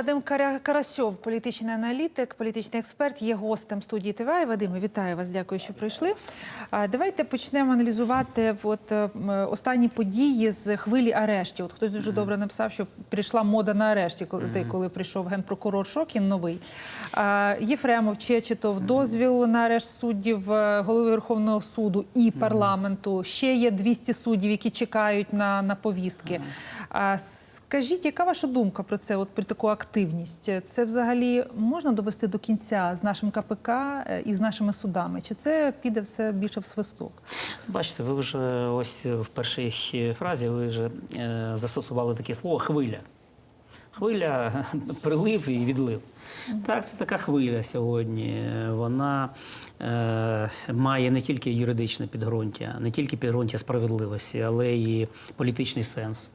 Вадим Карасьов, політичний аналітик, політичний експерт, є гостем студії ТВ. Вадиме, вітаю вас. Дякую, що прийшли. Давайте почнемо аналізувати от, е, останні події з хвилі арештів. От хтось дуже добре написав, що прийшла мода на арешті, коли, коли прийшов генпрокурор Шокін новий. Єфремов, Чечетов, дозвіл на арешт суддів е, голови Верховного суду і парламенту. Ще є 200 суддів, які чекають на, на повістки. А, Скажіть, яка ваша думка про це? От про таку активність? Це взагалі можна довести до кінця з нашим КПК е, і з нашими судами? Чи це піде все більше в свисток? Бачите, ви вже ось в першій фразі ви вже е, застосували таке слово хвиля. Хвиля, прилив і відлив. Так, це така хвиля сьогодні. Вона е, має не тільки юридичне підґрунтя, не тільки підґрунтя справедливості, але і політичний сенс.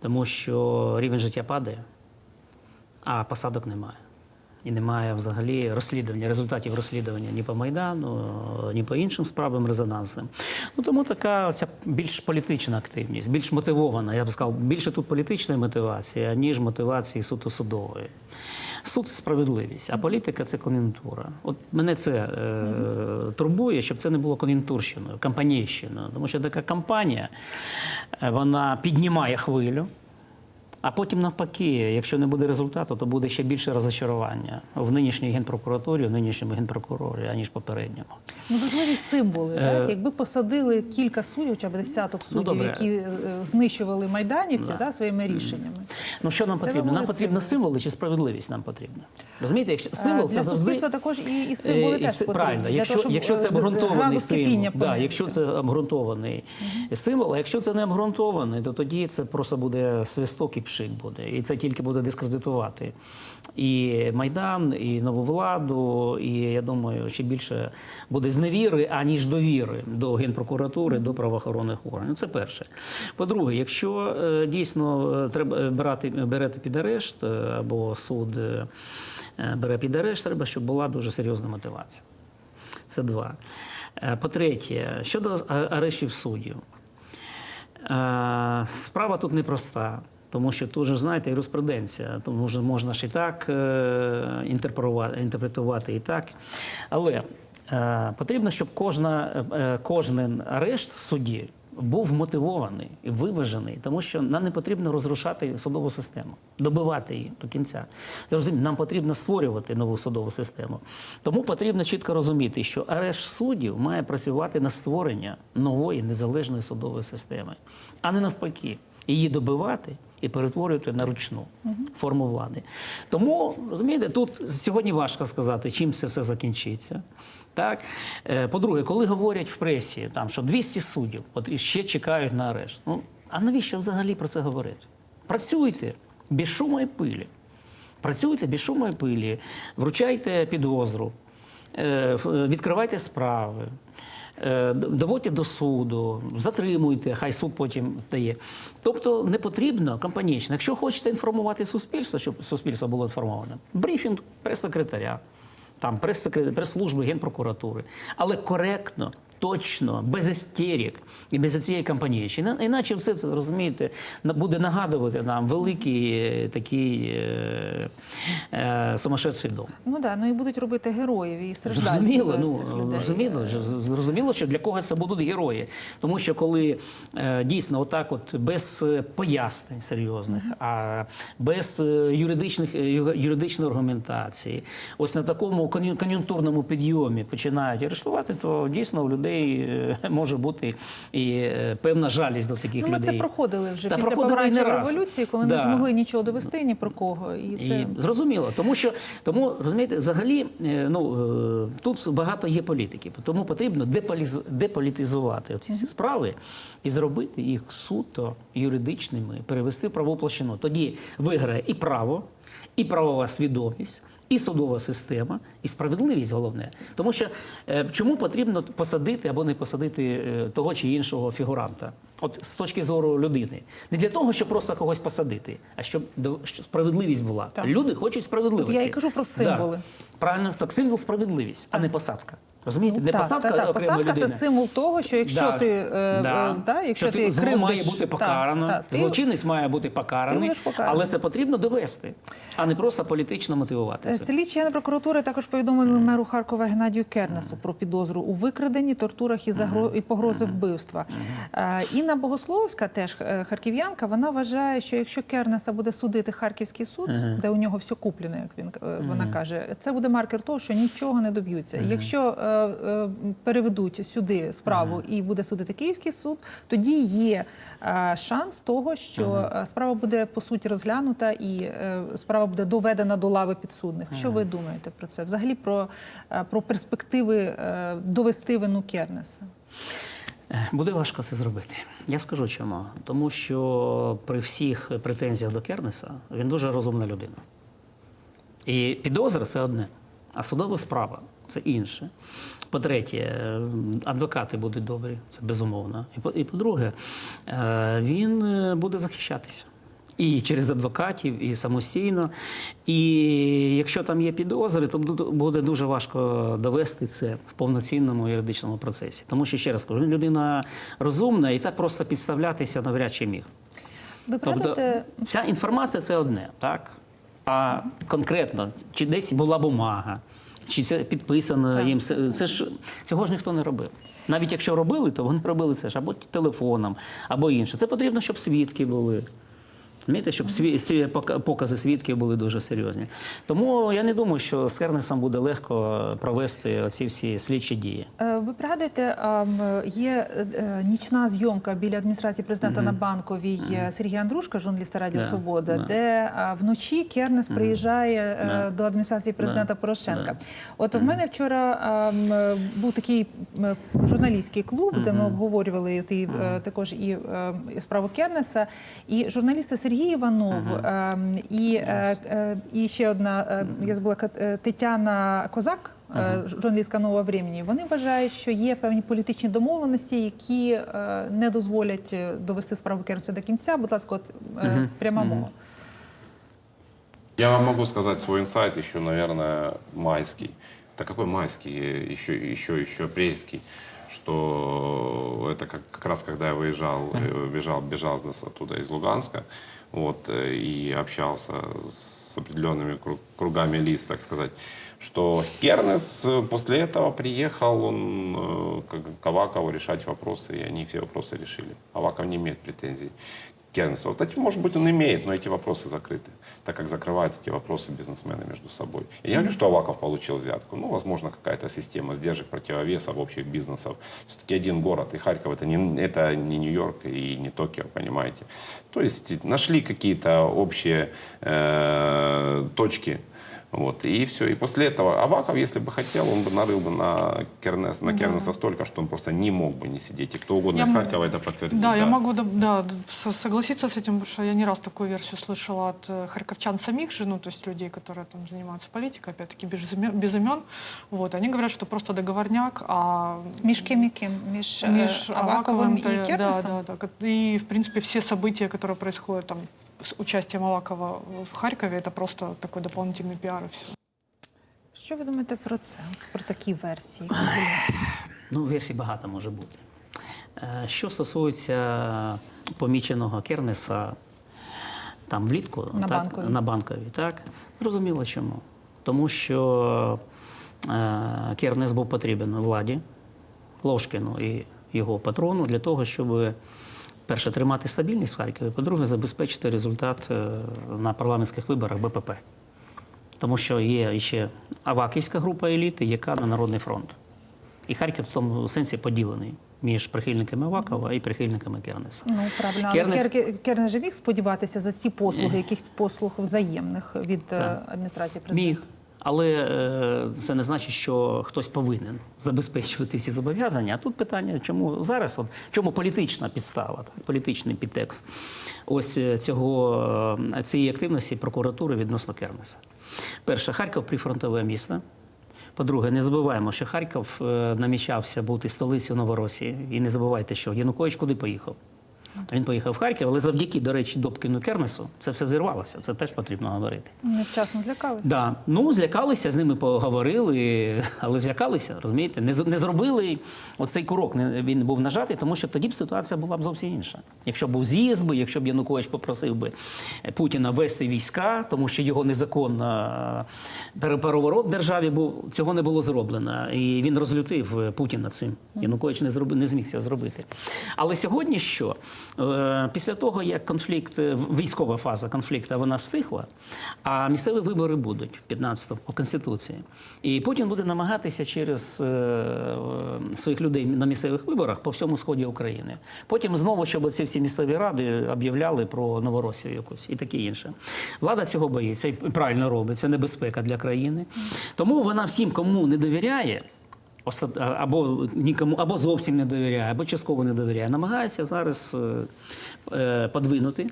Тому що рівень життя падає, а посадок немає. І немає взагалі розслідування, результатів розслідування ні по Майдану, ні по іншим справам резонансним. Ну тому така ця більш політична активність, більш мотивована. Я б сказав, більше тут політичної мотивації, ніж мотивації суто судової. Суд це справедливість, а політика це кон'юнктура. От мене це е, турбує, щоб це не було кон'юнктурщиною, кампанійщиною. Тому що така кампанія е, вона піднімає хвилю. А потім навпаки, якщо не буде результату, то буде ще більше розочарування в нинішній генпрокуратурі, в нинішньому генпрокурорі, аніж попередньому. Ну, важливі символи, Е, так? Якби посадили кілька суддів, б десяток суддів, добре. які е, знищували майданівців да, своїми рішеннями. Ну що нам Це потрібно? Нам потрібно символи. символи чи справедливість нам потрібна? Розумієте, якщо Е, символ Для це завжди суспільства також і, і символи Е, і теж потрібні. Правильно, для якщо, того, якщо це обґрунтований символ, да, якщо це обґрунтований символ, а якщо це не обґрунтований, то тоді це просто буде свисток і пшик буде. І це тільки буде дискредитувати і Майдан, і нову владу, і я думаю, ще більше буде зневіри, аніж довіри до Генпрокуратури, до правоохоронних органів. Це перше. По-друге, якщо е, дійсно е, треба брати, берете під арешт, е, або суд бере під арешт, треба, щоб була дуже серйозна мотивація. Це два. По-третє, щодо арештів суддів. Справа тут непроста, тому що тут же, знаєте, юриспруденція, тому що можна ж і так е, інтерпретувати, і так. Але е, потрібно, щоб кожна, е, кожен арешт судді був мотивований і виважений, тому що нам не потрібно розрушати судову систему, добивати її до кінця. Зрозуміло, нам потрібно створювати нову судову систему. Тому потрібно чітко розуміти, що арешт суддів має працювати на створення нової незалежної судової системи, а не навпаки, її добивати. І перетворювати на ручну форму влади. Тому розумієте, тут сьогодні важко сказати, чим це все закінчиться. Так Е, по-друге, коли говорять в пресі, там що 200 суддів ще чекають на арешт. Ну а навіщо взагалі про це говорити? Працюйте без шуму і пилі. Працюйте без шуму і пилі, вручайте підозру, е, відкривайте справи. Е, Доводьте до суду, затримуйте, хай суд потім дає. Тобто не потрібно компанічно. Якщо хочете інформувати суспільство, щоб суспільство було інформоване, брифінг прес-секретаря, там прес-служби Генпрокуратури, але коректно. Точно, без істерик і без цієї кампанії. Іначе все це розумієте, буде нагадувати нам великий е, такий е, е, сумасшедший дом. Ну да, ну і будуть робити героїв і страждальців Зрозуміло, ну зрозуміло, зрозуміло, що для когось це будуть герої. Тому що коли е, дійсно отак, от без е, пояснень серйозних, а без е, юридичних юридичної аргументації, ось на такому кон'юнктурному підйомі починають арештувати, то дійсно у людей е, може бути і е, певна жалість до таких Ну, ми людей. це проходили вже Та після помаранчевої революції, коли не змогли нічого довести ні про кого. І це І зрозуміло, тому що тому розумієте, взагалі е, ну тут багато є політики, тому потрібно деполітизувати ці справи і зробити їх суто юридичними, перевести в правову площину. Тоді виграє і право, і правова свідомість. І судова система, і справедливість головне. Тому що е, чому потрібно посадити або не посадити е, того чи іншого фігуранта? От з точки зору людини. Не для того, щоб просто когось посадити, а щоб до- справедливість була. Так. Люди хочуть справедливості. От я і кажу про символи. Да. Правильно, так символ справедливість, а не посадка. Розумієте, не так, посадка так, так. окремої Посадка людини. це символ того, що якщо Да, ти, е, да. е, да, якщо Що ти зло кривдиш, має бути покарано, так, ти- злочинець має бути покараний, покараний. але це потрібно довести, а не просто політично Е, мотивувати. це. Слідчі Генпрокуратури також повідомили меру Харкова Геннадію Кернесу про підозру у викраденні, тортурах і, загро... і погрози вбивства. Е, Інна Богословська, теж е, харків'янка, вона вважає, що якщо Кернеса буде судити Харківський суд, де у нього все куплене, як він е, вона каже, це буде маркер того, що нічого не доб'ються. Якщо е, е, переведуть сюди справу і буде судити Київський суд, тоді є е, шанс того, що е, справа буде по суті розглянута і е, справа буде доведена до лави підсудних. Що ви думаєте про це? Взагалі про, е, про перспективи е, довести вину Кернеса? Е, Буде важко це зробити. Я скажу чому. Тому що при всіх претензіях до Кернеса він дуже розумна людина. І підозра це одне, а судова справа це інше. По-третє, е, адвокати будуть добрі, це безумовно. І по- І по-друге, е, він е, буде захищатися. І через адвокатів, і самостійно. І якщо там є підозри, то буде- дуже важко довести це в повноцінному юридичному процесі. Тому що ще раз кажу, він людина розумна і так просто підставлятися навряд чи міг. Ви Тобто порадите вся інформація це одне, так? А конкретно, чи десь була бумага, чи це підписано Так. їм. Це, ж цього ж ніхто не робив. Навіть якщо робили, то вони робили це ж або телефоном, або інше. Це потрібно, щоб свідки були. Розумієте, щоб сві, сві- покази свідків були дуже серйозні. Тому я не думаю, що з Кернесом буде легко провести оці всі слідчі дії. Е, Ви пригадуєте, є е, е, нічна зйомка біля адміністрації президента на банковій е, Сергія Андрушка, журналіста Радіо Да, Свобода, да. де вночі Кернес приїжджає е, Да. до адміністрації президента Да, Порошенка. да. От в мене вчора був такий журналістський клуб, де ми обговорювали і, е, також е, і справу Кернеса. І журналісти Сергій Іванов ем, і, е, е, і ще одна е, я забула Кат- е, Тетяна Козак. е, Журналістка нового времени. Вони вважають, що є певні політичні домовленості, які е, не дозволять е, довести справу Кернеса до кінця. Будь ласка, от е, пряма мова. Я вам могу сказать свой инсайт еще, наверное, майский. Да какой майский, еще, еще, еще апрельский, что это как, как раз когда я выезжал, э, бежал, бежал с- оттуда из Луганска, вот, э, и общался с определенными кру- кругами лиц, так сказать, что Кернес э, после этого приехал он э, к к Авакову решать вопросы, и они все вопросы решили. Аваков не имеет претензий К Кернесу. Вот эти, может быть, он имеет, но эти вопросы закрыты, так как закрывают эти вопросы бизнесмены между собой. Я не говорю, что Аваков получил взятку. Ну, возможно, какая-то система сдержек, противовесов общих бизнесов. Все-таки один город, и Харьков это не, это не Нью-Йорк и не Токио, понимаете. То есть нашли какие-то общие э, точки, вот, и все. И после этого Аваков, если бы хотел, он бы нарыл бы на, Кернес, на Кернеса столько, что он просто не мог бы не сидеть. И кто угодно Я из м- Харькова это подтвердит. Да, я могу да, да, с- согласиться с этим, потому что я не раз такую версию слышала от э, харьковчан самих же, ну, то есть людей, которые там занимаются политикой, опять-таки без имен, без имен. Вот, они говорят, что просто договорняк, а Між ким і ким? Між, е, меж Аваковим і да, Кернесом? да, да, да. И, в принципе, все события, которые происходят там с участием Авакова в Харькове, это просто такой дополнительный пиар и все. Що ви думаєте про це? Про такі версії? Ну, версій багато може бути. Е, Що стосується поміченого Кернеса там влітку На так, Банковій. на банковій, так зрозуміло чому. Тому що е, Кернес був потрібен владі, Ложкіну і його патрону для того, щоб перше тримати стабільність в Харкові, по-друге, забезпечити результат е, на парламентських виборах БПП. Тому що є ще Аваківська група еліти, яка на Народний фронт. І Харків в тому сенсі поділений між прихильниками Авакова і прихильниками Кернеса. Ну правильно, але Кернес- Кер- Кернес же міг сподіватися за ці послуги, якихось послуг взаємних від е, Так. адміністрації президента. Міг. Але е, це не значить, що хтось повинен забезпечувати ці зобов'язання. А тут питання, чому зараз, от, чому політична підстава, так, політичний підтекст ось е, цього, е, цієї активності прокуратури відносно Кернеса. Перше, Харків прифронтове місто. По-друге, не забуваємо, що Харків намічався бути столицею Новоросії. І не забувайте, що Янукович куди поїхав? Він поїхав в Харків, але завдяки, до речі, Добкіну Кернесу це все зірвалося. Це теж потрібно говорити. Невчасно злякалися. Да. Ну, злякалися, з ними поговорили, але злякалися, розумієте? Не, не зробили оцей курок, не, він був нажатий, тому що тоді б ситуація була б зовсім інша. Якщо б був з'їзд би, якщо б Янукович попросив би Путіна вести війська, тому що його незаконно е, переворот в державі був, цього не було зроблено. І він розлютив е, Путіна цим. Янукович не, зробив, не зміг цього зробити. Але сьогодні що? Е, Після того, як конфлікт, е, військова фаза конфлікту вона стихла, а місцеві вибори будуть 15-го по Конституції. І Путін буде намагатися через е, своїх людей на місцевих виборах по всьому сході України. Потім знову, щоб ці всі місцеві ради об'являли про Новоросію якусь і таке інше. Влада цього боїться і правильно робить. Це небезпека для країни. Тому вона всім, кому не довіряє. Осад- або нікому, або зовсім не довіряє, або частково не довіряє. Намагається зараз е, е, подвинути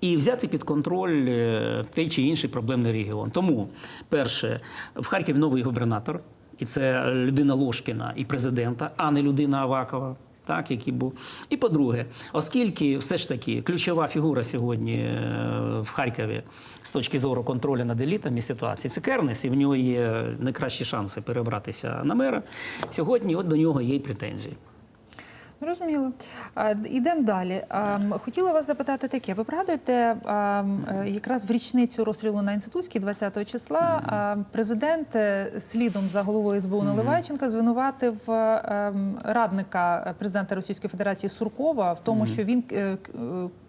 і взяти під контроль е, той чи інший проблемний регіон. Тому, перше, в Харкові новий губернатор, і це людина Ложкіна і президента, а не людина Авакова. Так, який був. І по-друге, оскільки все ж таки ключова фігура сьогодні е, в Харкові з точки зору контролю над елітами ситуації, це Кернес, і в нього є найкращі шанси перебратися на мера. Сьогодні от до нього є й претензії. Зрозуміло. Ідемо далі. Хотіла вас запитати таке. Ви пригадуєте, м, е, якраз в річницю розстрілу на Інститутській 20 числа президент е, слідом за головою СБУ Наливайченка звинуватив е, радника президента Російської Федерації Суркова в тому, що він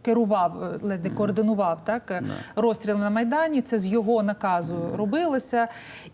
керував, е, ледь не координував так е, розстріли на Майдані. Це з його наказу робилося.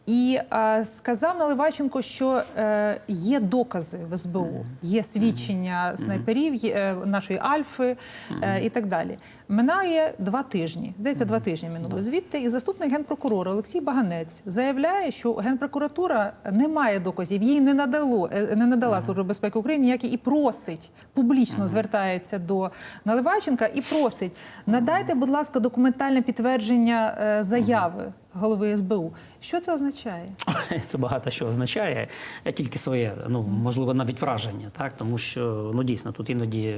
І а, сказав Наливайченко, що е, є докази в СБУ, є свідчення снайперів є, е, нашої Альфи е, і так далі. Минає два тижні. Здається, два тижні минули звідти. І заступник генпрокурора Олексій Баганець заявляє, що генпрокуратура не має доказів, їй не надало е, не надала Служба безпеки України ніякі і просить публічно звертається до Наливайченка і просить надайте, будь ласка, документальне підтвердження е, заяви голови СБУ. Що це означає? Це багато що означає. Я тільки своє, ну можливо, навіть враження, так тому що ну дійсно тут іноді.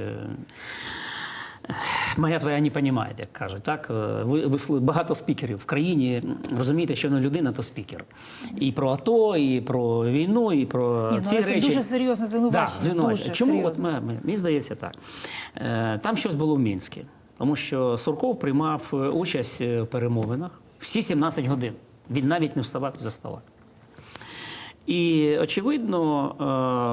Моя твоя не понімає, як кажуть. Так Е, ви, ви багато спікерів в країні. Розумієте, що не людина, то спікер. І про АТО, і про війну, і про Ні, ну, ці але це речі. дуже серйозне звинувачення, Да, дуже Чому от ми- мені здається так? Е, Там щось було в Мінську, тому що Сурков приймав е, участь в перемовинах всі 17 годин. Він навіть не вставав за стола. І очевидно,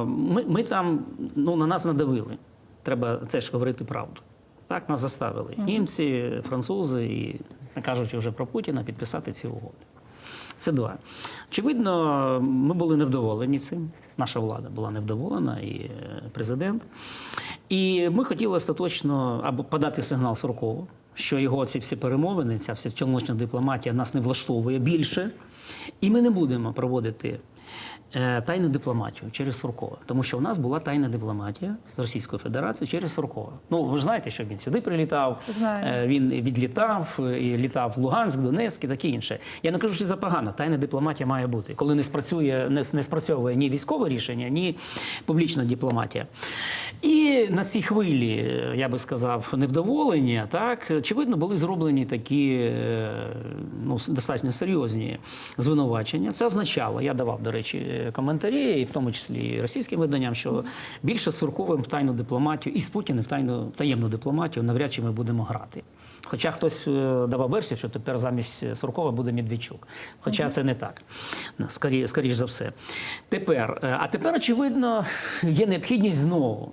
ми, ми там ну, на нас надавили. Треба теж говорити правду. Так, нас заставили. Німці, французи і не кажучи вже про Путіна, підписати ці угоди. Це два. Очевидно, ми були невдоволені цим. Наша влада була невдоволена, і е, президент. І ми хотіли остаточно або подати сигнал Суркову, що його ці всі перемовини, ця вся чолночна дипломатія нас не влаштовує більше. І ми не будемо проводити тайну дипломатію через Суркова. Тому що у нас була тайна дипломатія з Російської Федерації через Суркова. Ну, ви ж знаєте, що він сюди прилітав, Знаю. е, він відлітав е, і літав в Луганськ, Донецьк і таке інше. Я не кажу, що це погано. Тайна дипломатія має бути, коли не спрацює, не, не спрацьовує ні військове рішення, ні публічна дипломатія. І на цій хвилі, е, я би сказав, невдоволення, так очевидно, були зроблені такі е, ну, достатньо серйозні звинувачення. Це означало, я давав, до речі, е, коментарі, і в тому числі і російським виданням, що більше з Сурковим в тайну дипломатію і з Путіним в тайну таємну дипломатію навряд чи ми будемо грати. Хоча хтось е, давав версію, що тепер замість Суркова буде Медведчук. Хоча це не так, скоріше, скоріш за все. Тепер, е, а тепер, очевидно, є необхідність знову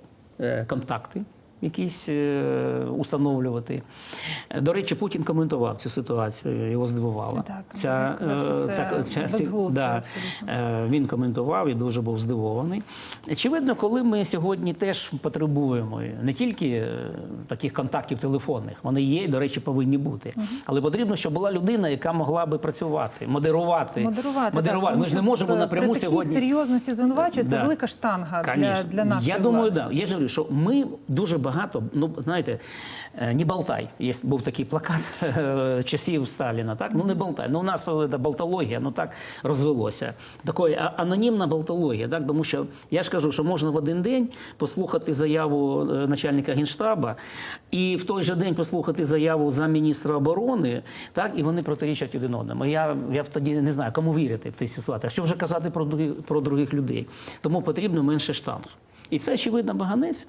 контакти. Якісь е, установлювати. До речі, Путін коментував цю ситуацію, його здивувала. Так, він сказав, що е, це да. Е, Він коментував і дуже був здивований. Очевидно, коли ми сьогодні теж потребуємо не тільки таких контактів телефонних, вони є, до речі, повинні бути. Але потрібно, щоб була людина, яка могла би працювати, модерувати. Модерувати, модерувати. так, Ми ж не можемо напряму при такій сьогодні. серйозності звинувачення це Да. велика штанга для, для нашої Я думаю, влади. да. Я ж говорю, що ми дуже багато. Багато. Ну знаєте, е, не болтай. Є був такий плакат е, часів Сталіна. Так, ну не болтай. Ну у нас е, болтологія, ну так розвелося. Такої анонімна болтологія. Так, тому що я ж кажу, що можна в один день послухати заяву е, начальника генштаба, і в той же день послухати заяву замміністра оборони, так і вони протирічать один одному. Я, я тоді не знаю, кому вірити в цій ситуації. Що вже казати про других, про других людей? Тому потрібно менше штаму. І це очевидно баганець.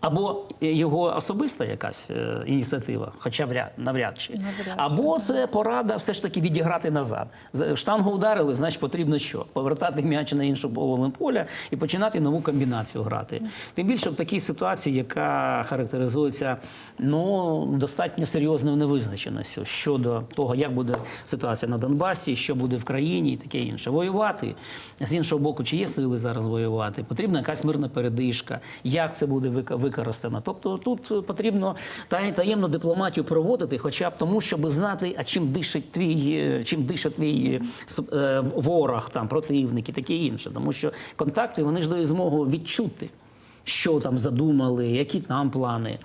Або його особиста якась е, ініціатива, хоча вряд, навряд чи. Навряд Або це порада все ж таки відіграти назад. Штангу ударили, значить потрібно що? Повертати м'яч на іншу половину поля і починати нову комбінацію грати. Тим більше в такій ситуації, яка характеризується ну, достатньо серйозною невизначеністю щодо того, як буде ситуація на Донбасі, що буде в країні і таке інше. Воювати з іншого боку, чи є сили зараз воювати? Потрібна якась мирна передишка, як це буде вика- використано. Тобто тут потрібно та- таємну дипломатію проводити, хоча б тому, щоб знати, а чим дишить твій, е, чим дише твій е, е, ворог, там противник і таке інше. Тому що контакти вони ж дають змогу відчути, що там задумали, які там плани.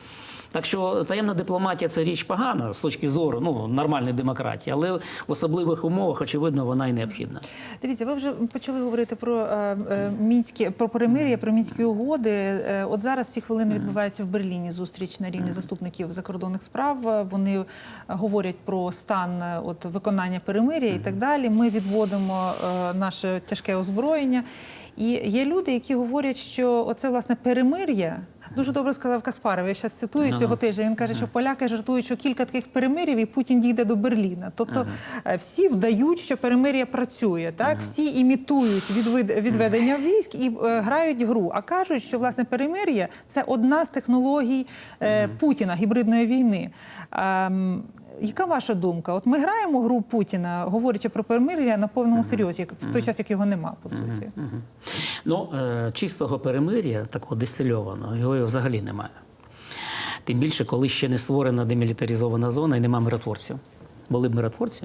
Так що таємна дипломатія це річ погана з точки зору ну, нормальної демократії, але в особливих умовах, очевидно, вона і необхідна. Дивіться, ви вже почали говорити про е, е, мінські про перемир'я, про мінські угоди. Е, от зараз ці хвилини відбувається в Берліні зустріч на рівні заступників закордонних справ. Вони говорять про стан от виконання перемир'я і так далі. Ми відводимо е, наше тяжке озброєння. І є люди, які говорять, що оце власне перемир'я. Дуже добре сказав Каспаров. Я зараз цитую цього тижня. Він каже, що поляки жартують, що кілька таких перемирів, і Путін дійде до Берліна. Тобто е, всі вдають, що перемир'я працює. Так всі імітують відвид- відведення військ і е, грають гру. А кажуть, що власне перемир'я це одна з технологій е, Путіна гібридної війни. Ем, яка ваша думка? От ми граємо гру Путіна, говорячи про перемир'я на повному серйозі, в той час, як його нема, по суті. Ну, е, чистого перемир'я, такого дистильованого, його взагалі немає. Тим більше, коли ще не створена демілітаризована зона і нема миротворців. Були б миротворці.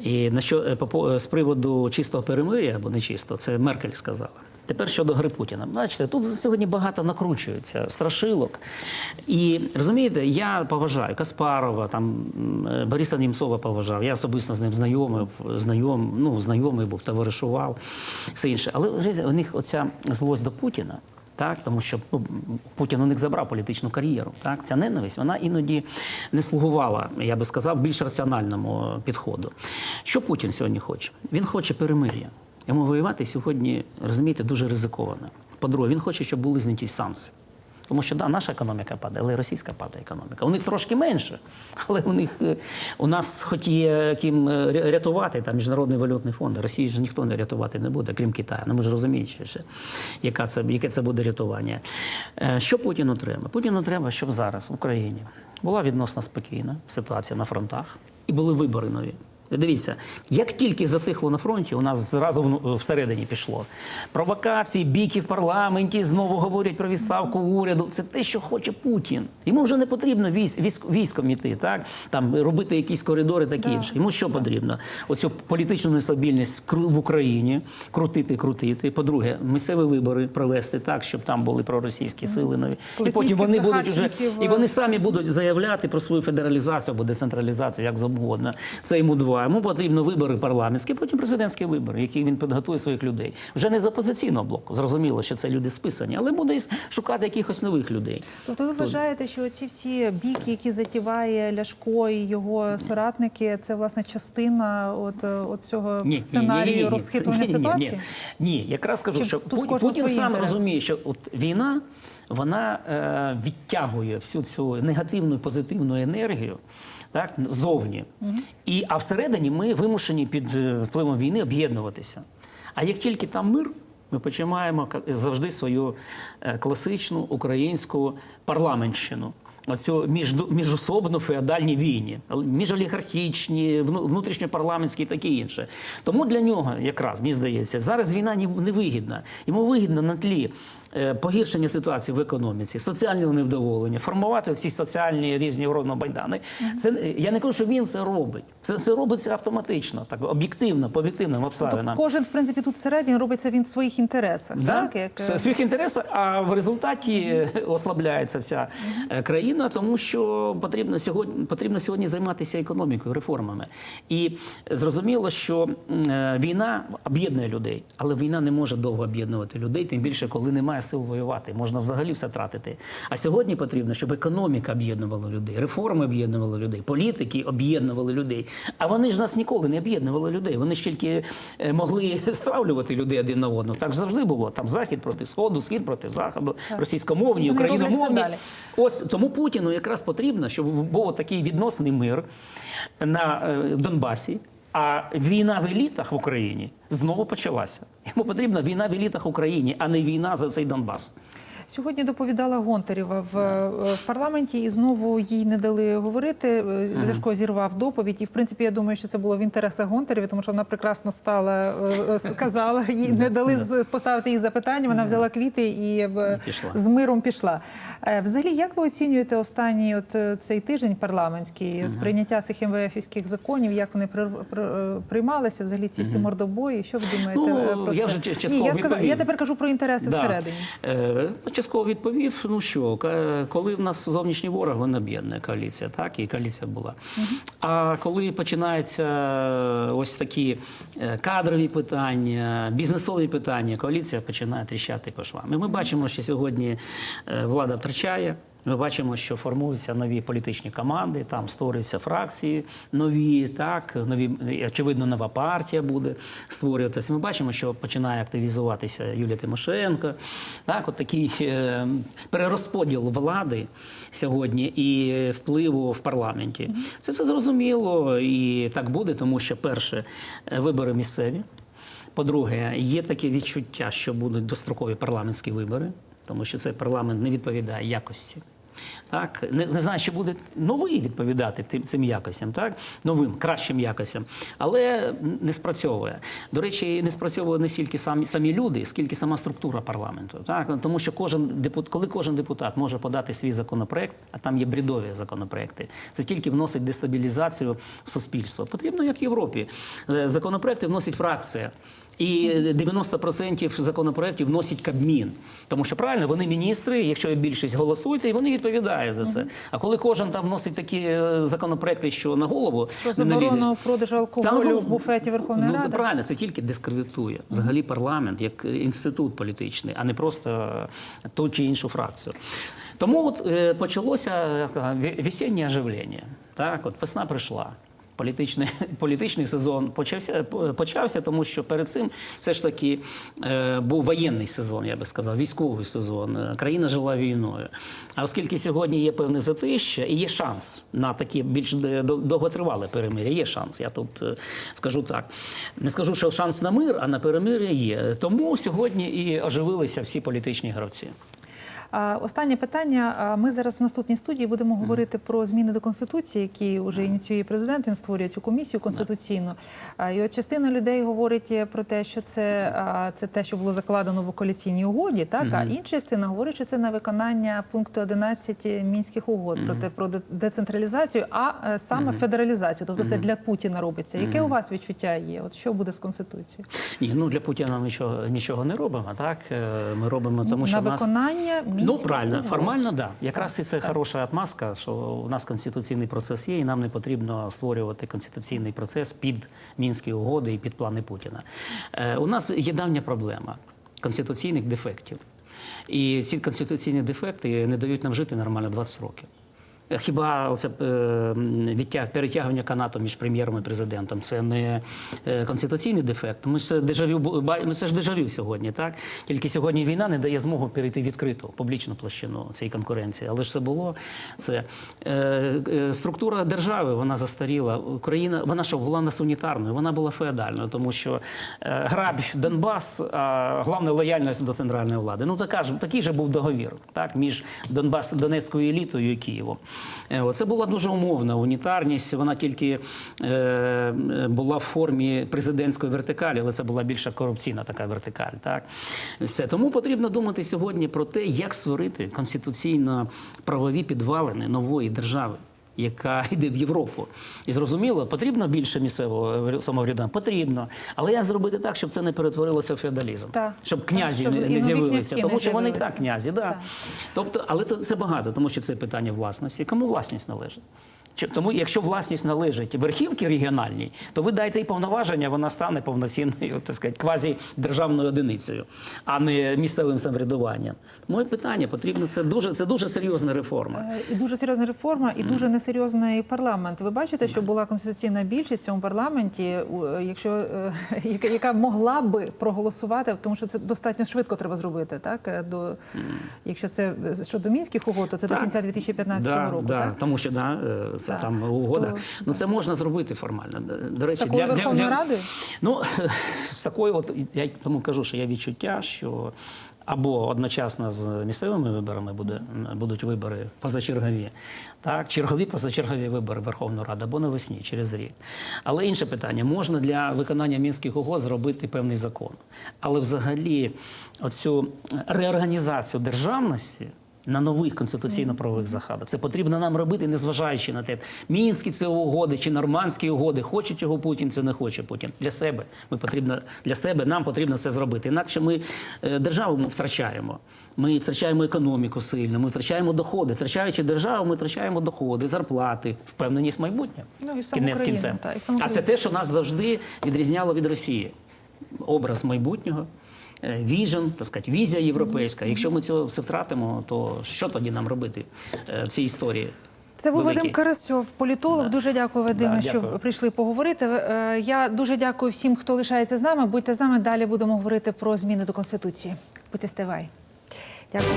І на що е, по- з приводу чистого перемир'я або нечистого, це Меркель сказала. Тепер щодо гри Путіна. Бачите, тут сьогодні багато накручується страшилок. І розумієте, я поважаю Каспарова, там Бориса Німцова поважав. Я особисто з ним знайомий, знайом, ну, знайомий був, товаришував, все інше. Але у них оця злость до Путіна. Так, тому що ну, Путін у них забрав політичну кар'єру. Так, ця ненависть вона іноді не слугувала, я би сказав, більш раціональному підходу. Що Путін сьогодні хоче? Він хоче перемир'я. Йому воювати сьогодні, розумієте, дуже ризиковано. По-друге, він хоче, щоб були зняті санкції. Тому що да, наша економіка падає, але й російська падає економіка. У них трошки менше, але у них е, у нас хоч є ким е, рятувати там міжнародний валютний фонд. Росії ж ніхто не рятувати не буде, крім Китаю. Ну ми ж розуміємо, ще, яка це яке це буде рятування. Е, Що Путіну треба? Путіну треба, щоб зараз в Україні була відносно спокійна ситуація на фронтах і були вибори нові. Дивіться, як тільки затихло на фронті, у нас зразу всередині пішло. Провокації, біки в парламенті, знову говорять про відставку уряду. Це те, що хоче Путін. Йому вже не потрібно військ, військ, військом іти, так? Там, робити якісь коридори, таке інше. Йому що потрібно? Оцю політичну нестабільність в Україні крутити, крутити. По-друге, місцеві вибори провести так, щоб там були проросійські сили нові. І потім вони будуть вже і вони самі будуть заявляти про свою федералізацію або децентралізацію, як завгодно. Це йому два. Йому потрібно вибори парламентські, потім президентські вибори, які він підготує своїх людей. Вже не з опозиційного блоку. Зрозуміло, що це люди списані, але буде шукати якихось нових людей. Тобто ви вважаєте, що ці всі біки, які затіває Ляшко і його соратники, це власне частина от, от цього сценарію розхитування ситуації? Ні, ні, якраз кажу, Чи що тут Пу- кожного Путін сам інтереси? розуміє, що от війна вона е, відтягує всю цю негативну і позитивну енергію так, зовні. І, а всередині ми вимушені під е, впливом війни об'єднуватися. А як тільки там мир, ми починаємо завжди свою е, класичну українську парламентщину. Оцю між, міжособну феодальні війні, міжолігархічні, внутрішньопарламентські і таке інше. Тому для нього, якраз мені здається, зараз війна невигідна. Йому вигідно на тлі е, погіршення ситуації в економіці, соціального невдоволення, формувати всі соціальні різні родно байдани. Це я не кажу, що він це робить. Це, це робиться автоматично, так об'єктивно, по об'єктивним Тобто обставинам. кожен, в принципі, тут всередині робиться він в своїх інтересах. Да? Так? Як, В е, своїх інтересах, а в результаті ослабляється вся е, країна, тому що потрібно сьогодні, потрібно сьогодні займатися економікою, реформами. І зрозуміло, що е, війна об'єднує людей, але війна не може довго об'єднувати людей, тим більше, коли немає сил воювати. Можна взагалі все тратити. А сьогодні потрібно, щоб економіка об'єднувала людей, реформи об'єднували людей, політики об'єднували людей. А вони ж нас ніколи не об'єднували людей. Вони ж тільки е, могли стравлювати людей один на одного. Так ж завжди було. Там захід проти сходу, схід проти заходу, російськомовні, україномовні. Ось тому Путіну якраз потрібно, щоб був такий відносний мир на е, Донбасі. А війна в елітах в Україні знову почалася. Йому потрібна війна в елітах в Україні, а не війна за цей Донбас. Сьогодні доповідала Гонтарєва в, е, в парламенті, і знову їй не дали говорити. Е, Ляшко зірвав доповідь. І в принципі, я думаю, що це було в інтересах Гонтарєвої, тому що вона прекрасно стала, е, сказала, їй не дали поставити їй запитання. Вона взяла квіти і в, Пішла. з миром пішла. Взагалі, як ви оцінюєте останній от цей тиждень парламентський от прийняття цих МВФівських законів? Як вони при, при- приймалися? Взагалі ці всі мордобої? Що ви думаєте Ну, про я вже Ні, я, сказала, я тепер кажу про інтереси Да. всередині. Частково відповів. Ну що, коли в нас зовнішній ворог, вона об'єднує коаліція, так і коаліція була. А коли починаються е, ось такі е, кадрові питання, бізнесові питання, коаліція починає тріщати по швам. І ми бачимо, що сьогодні е, влада втрачає. Ми бачимо, що формуються нові політичні команди, там створюються фракції нові, так нові очевидно, нова партія буде створюватися. Ми бачимо, що починає активізуватися Юлія Тимошенко. Так, от такий е, перерозподіл влади сьогодні і впливу в парламенті. Це все зрозуміло і так буде, тому що перше е, вибори місцеві. По-друге, є таке відчуття, що будуть дострокові парламентські вибори, тому що цей парламент не відповідає якості. Так, не, не знаю, чи буде новий відповідати тим цим якостям, так новим, кращим якостям, але не спрацьовує. До речі, не спрацьовує не стільки самі самі люди, скільки сама структура парламенту. Так, тому що кожен депутат, коли кожен депутат може подати свій законопроект, а там є бредові законопроекти, це тільки вносить дестабілізацію в суспільство. Потрібно як в Європі. Е, Законопроекти вносить фракція. І 90% законопроєктів вносить Кабмін. Тому що правильно, вони міністри, якщо більшість голосуйте, і вони відповідають за це. А коли кожен там вносить такі е, законопроекти, що на голову Про заборону продажу алкоголю Там, в буфеті Верховної ну, Ради. Це правильно, це тільки дискредитує взагалі парламент як інститут політичний, а не просто ту чи іншу фракцію. Тому от е, почалося е, ве- весіннє оживлення. Так, от весна прийшла. Політичний, політичний сезон почався, почався, тому що перед цим все ж таки е, був воєнний сезон, я би сказав, військовий сезон. Е, Країна жила війною. А оскільки сьогодні є певне затища і є шанс на таке більш довготривале перемир'я, є шанс. Я тут е, скажу так. Не скажу, що шанс на мир, а на перемир'я є. Тому сьогодні і оживилися всі політичні гравці. Останнє питання. Ми зараз в наступній студії будемо говорити про зміни до конституції, які вже ініціює президент. Він створює цю комісію конституційну. І от частина людей говорить про те, що це, це те, що було закладено в коаліційній угоді. Так а інша частина говорить, що це на виконання пункту 11 мінських угод про про децентралізацію, а е, саме федералізацію. Тобто це для Путіна робиться. Яке у вас відчуття є? От що буде з конституцією? Ні, ну для Путіна ми нічого, нічого не робимо. Так Е, ми робимо тому, що на в нас виконання Ну правильно, угод. формально, да. Якраз і це хороша отмазка, що у нас конституційний процес є, і нам не потрібно створювати конституційний процес під мінські угоди і під плани Путіна. Е, у нас є давня проблема конституційних дефектів. І ці конституційні дефекти не дають нам жити нормально 20 років. Е, Хіба оце е, відтяг, перетягування канату між прем'єром і президентом це не е, конституційний дефект? Ми ж це дежавю ми це ж дежавю сьогодні, так? Тільки сьогодні війна не дає змогу перейти відкриту публічну площину цієї конкуренції. Але ж це було це структура держави, вона застаріла. Україна вона що була не унітарною, вона була феодальною, тому що грабь Донбас, а головне лояльність до центральної влади. Ну така ж такий же був договір, так між Донбас Донецькою елітою і Києвом. Е, Це була дуже умовна унітарність. Вона тільки е, була в формі президентської вертикалі, але це була більша корупційна така вертикаль. Так все тому потрібно думати сьогодні про те, як створити конституційно-правові підвалини нової держави. Яка йде в Європу, і зрозуміло, потрібно більше місцевого самоврядування? Потрібно, але як зробити так, щоб це не перетворилося в феодалізм, Так. щоб князі Щоб не, не з'явилися, тому не що вони так князі, да. Так. Тобто, але це багато, тому що це питання власності. Кому власність належить? Тому, якщо власність належить верхівці регіональній, то ви дайте їй повноваження, вона стане повноцінною, так сказати, квазі-державною одиницею, а не місцевим самоврядуванням. Моє питання потрібно це дуже це дуже серйозна реформа. Е, І дуже серйозна реформа, і дуже несерйозний парламент. Ви бачите, що була конституційна більшість в цьому парламенті, е, якщо е, яка, могла би проголосувати, тому що це достатньо швидко треба зробити, так до якщо це щодо мінських угод, то це до Так. кінця 2015 да, року. Да, Так тому що да, це Так. там угода. То- ну це можна зробити формально. До речі, такою Верховною Радою? Ну з такою, от я тому кажу, що є відчуття, що. Або одночасно з місцевими виборами буде, будуть вибори позачергові, так, чергові позачергові вибори Верховної Ради або навесні, через рік. Але інше питання: можна для виконання мінських угод зробити певний закон. Але взагалі, оцю реорганізацію державності на нових конституційно-правових засадах. Це потрібно нам робити, незважаючи на те, мінські це угоди чи нормандські угоди, хоче чого Путін, це не хоче Путін. Для себе ми потрібно для себе, нам потрібно це зробити. Інакше ми е, державу втрачаємо. Ми втрачаємо економіку сильно, ми втрачаємо доходи. Втрачаючи державу, ми втрачаємо доходи, зарплати, впевненість майбутнє. Ну, і саму Кінець країну, кінцем. та, і а це те, що нас завжди відрізняло від Росії. Образ майбутнього. Віжен, так сказати, візія європейська. Якщо ми цього все втратимо, то що тоді нам робити е, в цій історії? Це був? Вадим Карасьов, політолог. Дуже дякую, Вадиме, Да, що дякую. прийшли поговорити. Е, Я дуже дякую всім, хто лишається з нами. Будьте з нами. Далі будемо говорити про зміни до конституції. Будьте стивай. Дякую.